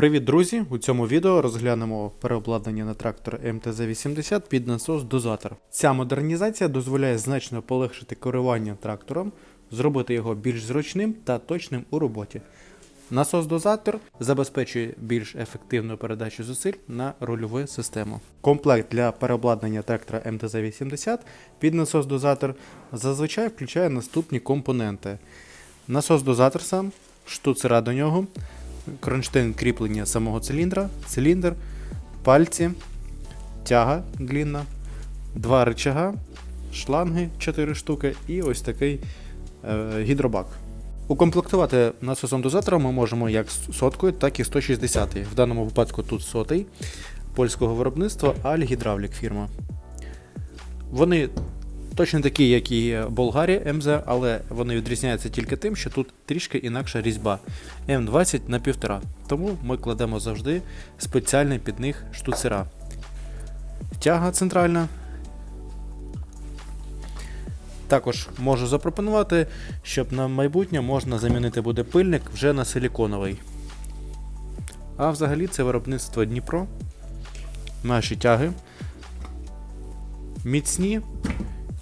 Привіт, друзі! У цьому відео розглянемо переобладнання на трактор МТЗ-80 під насос дозатор. Ця модернізація дозволяє значно полегшити керування трактором, зробити його більш зручним та точним у роботі. Насос-дозатор забезпечує більш ефективну передачу зусиль на рульову систему. Комплект для переобладнання трактора МТЗ-80 під насос-дозатор зазвичай включає наступні компоненти: насос-дозатор сам, штуцера до нього, кронштейн кріплення самого циліндра, циліндр, пальці, тяга длінна, два рычага, шланги 4 штуки і ось такий е, гідробак. Укомплектувати насосом дозатора ми можемо як з соткою, так і 160. В даному випадку тут сотий польського виробництва Аль Гідравлік фірма. Вони точно такі, як і Болгарі МЗ, але вони відрізняються тільки тим, що тут трішки інакша різьба М20 на 1,5. Тому ми кладемо завжди спеціальний під них штуцера. Тяга центральна. Також можу запропонувати, щоб на майбутнє можна замінити буде пильник вже на силіконовий. А взагалі це виробництво Дніпро. Наші тяги. Міцні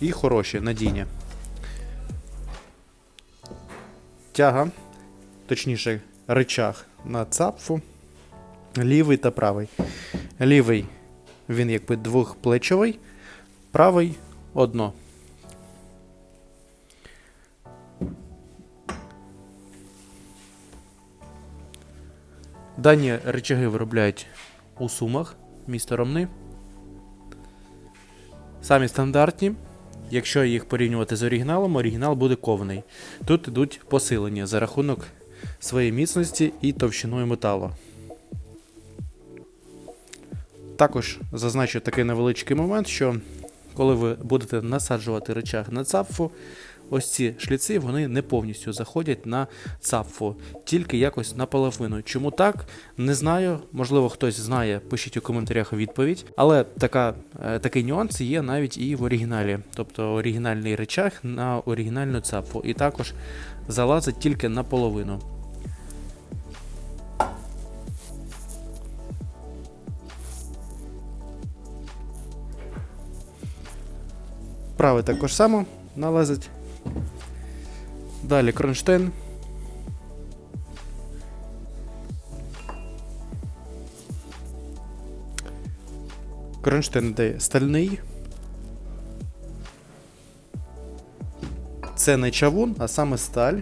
і хороші, надійні. Тяга, точніше, рычаг на цапфу. Лівий та правий. Лівий він якби двохплечовий, правий одно. Дані речаги виробляють у сумах місто Ромни. Самі стандартні. Якщо їх порівнювати з оригіналом, оригінал буде кований. Тут йдуть посилення за рахунок своєї міцності і товщиною металу. Також зазначу такий невеличкий момент, що коли ви будете насаджувати речах на цапфу, ось ці шліци вони не повністю заходять на цапфу, тільки якось наполовину. Чому так? Не знаю. Можливо, хтось знає, пишіть у коментарях відповідь. Але така, е, такий нюанс є навіть і в оригіналі. Тобто оригінальний речах на оригінальну цапфу. І також залазить тільки наполовину. Правий також само налазить. Далі кронштейн. Кронштейн йде стальний. Це не чавун, а саме сталь.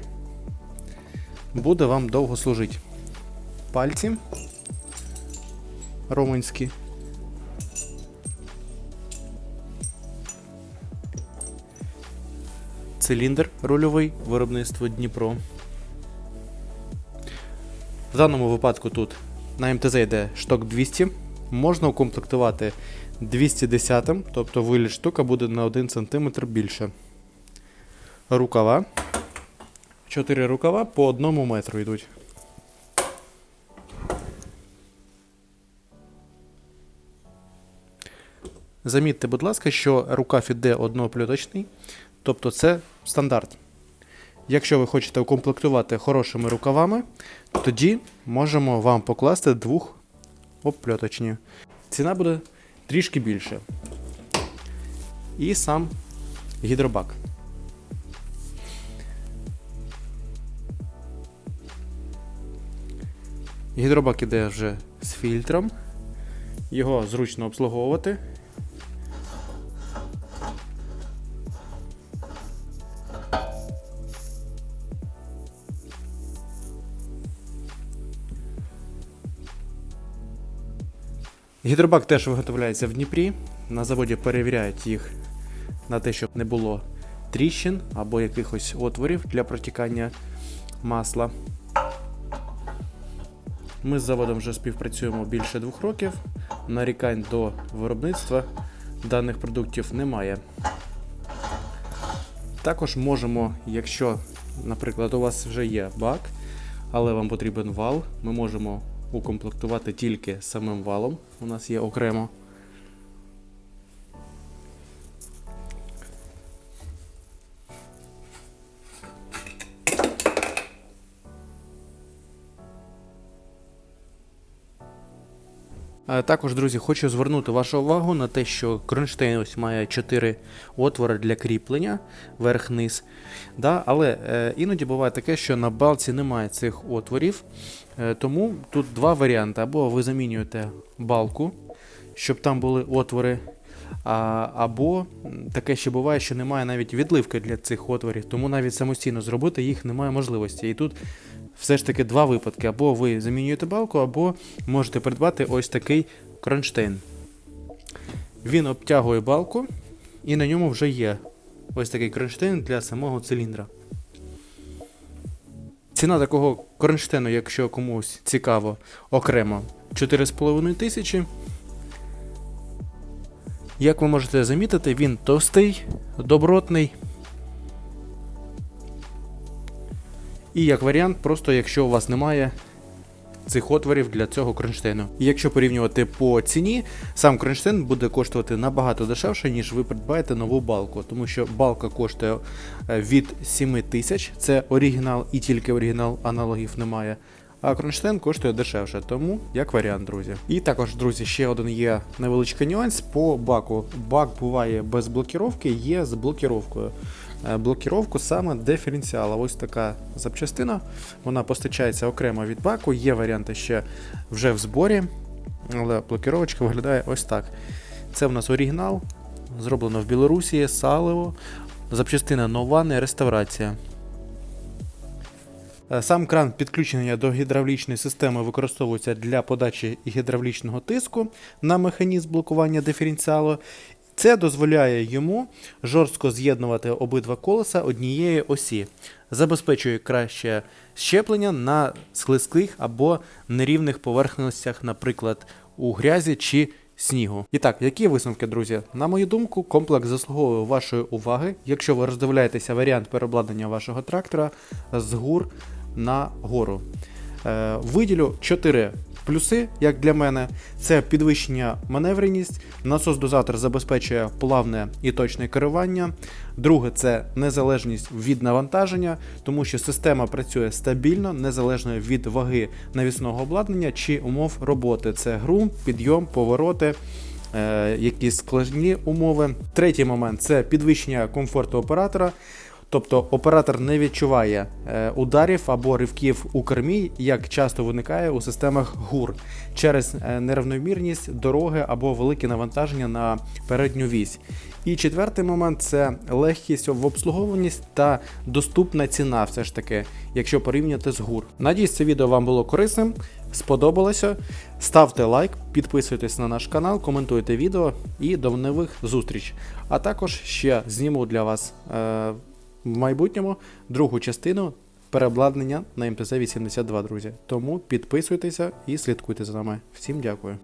Буде вам довго служити. Пальці романські. Циліндр рульовий виробництво Дніпро. В даному випадку тут на МТЗ йде шток 200. Можна укомплектувати 210, тобто виліт штука буде на 1 см більше. Рукава. 4 рукава по 1 метру йдуть. Замітьте, будь ласка, що рукав іде одноплюточний, тобто це стандарт. Якщо ви хочете укомплектувати хорошими рукавами, тоді можемо вам покласти двох обпльоточні. Ціна буде трішки більше. І сам гідробак. Гідробак іде вже з фільтром. Його зручно обслуговувати. Гідробак теж виготовляється в Дніпрі. На заводі перевіряють їх на те, щоб не було тріщин або якихось отворів для протікання масла. Ми з заводом вже співпрацюємо більше двох років. Нарікань до виробництва даних продуктів немає. Також можемо, якщо, наприклад, у вас вже є бак, але вам потрібен вал, ми можемо укомплектувати тільки самим валом. У нас є окремо. Також, друзі, хочу звернути вашу увагу на те, що кронштейн ось має 4 отвори для кріплення верх-низ. Да? Але е, іноді буває таке, що на балці немає цих отворів. Е, тому тут два варіанти. Або ви замінюєте балку, щоб там були отвори. А, або таке ще буває, що немає навіть відливки для цих отворів, тому навіть самостійно зробити їх немає можливості. І тут все ж таки два випадки: або ви замінюєте балку, або можете придбати ось такий кронштейн. Він обтягує балку, і на ньому вже є ось такий кронштейн для самого циліндра. Ціна такого кронштейну, якщо комусь цікаво, окремо 4,5 тисячі. Як ви можете замітити, він товстий, добротний. І як варіант, просто якщо у вас немає цих отворів для цього кронштейну. І якщо порівнювати по ціні, сам кронштейн буде коштувати набагато дешевше, ніж ви придбаєте нову балку, тому що балка коштує е, від 7 тисяч, це оригінал і тільки оригінал аналогів немає. А кронштейн коштує дешевше, тому як варіант, друзі. І також, друзі, ще один є невеличкий нюанс по баку. Бак буває без блокіровки, є з блокіровкою. Е, Блокіровку саме диференціала. Ось така запчастина. Вона постачається окремо від баку. Є варіанти ще вже в зборі, але блокіровочка виглядає ось так. Це в нас оригінал, зроблено в Білорусі, салево. Запчастина нова, не реставрація. Е, Сам кран підключення до гідравлічної системи використовується для подачі гідравлічного тиску на механізм блокування диференціалу. Це дозволяє йому жорстко з'єднувати обидва колеса однієї осі, забезпечує краще щеплення на склизьких або нерівних поверхностях, наприклад, у грязі чи снігу. І так, які висновки, друзі? На мою думку, комплекс заслуговує вашої уваги. Якщо ви роздивляєтеся варіант переобладнання вашого трактора з гур на гору. Е, виділю 4 плюси, як для мене. Це підвищення маневреність, насос-дозатор забезпечує плавне і точне керування. Друге це незалежність від навантаження, тому що система працює стабільно, незалежно від ваги навісного обладнання чи умов роботи. Це грунт, підйом, повороти. е, Якісь складні умови. Третій момент це підвищення комфорту оператора. Тобто оператор не відчуває е, ударів або ривків у кермі, як часто виникає у системах ГУР через е, нерівномірність дороги або велике навантаження на передню вісь. І четвертий момент це легкість в обслуговуванні та доступна ціна, все ж таки, якщо порівняти з ГУР. Надіюсь, це відео вам було корисним, сподобалося. Ставте лайк, підписуйтесь на наш канал, коментуйте відео і до нових зустріч. А також ще зніму для вас. Е, в майбутньому другу частину переобладнання на МТЗ-82, друзі. Тому підписуйтеся і слідкуйте за нами. Всім дякую.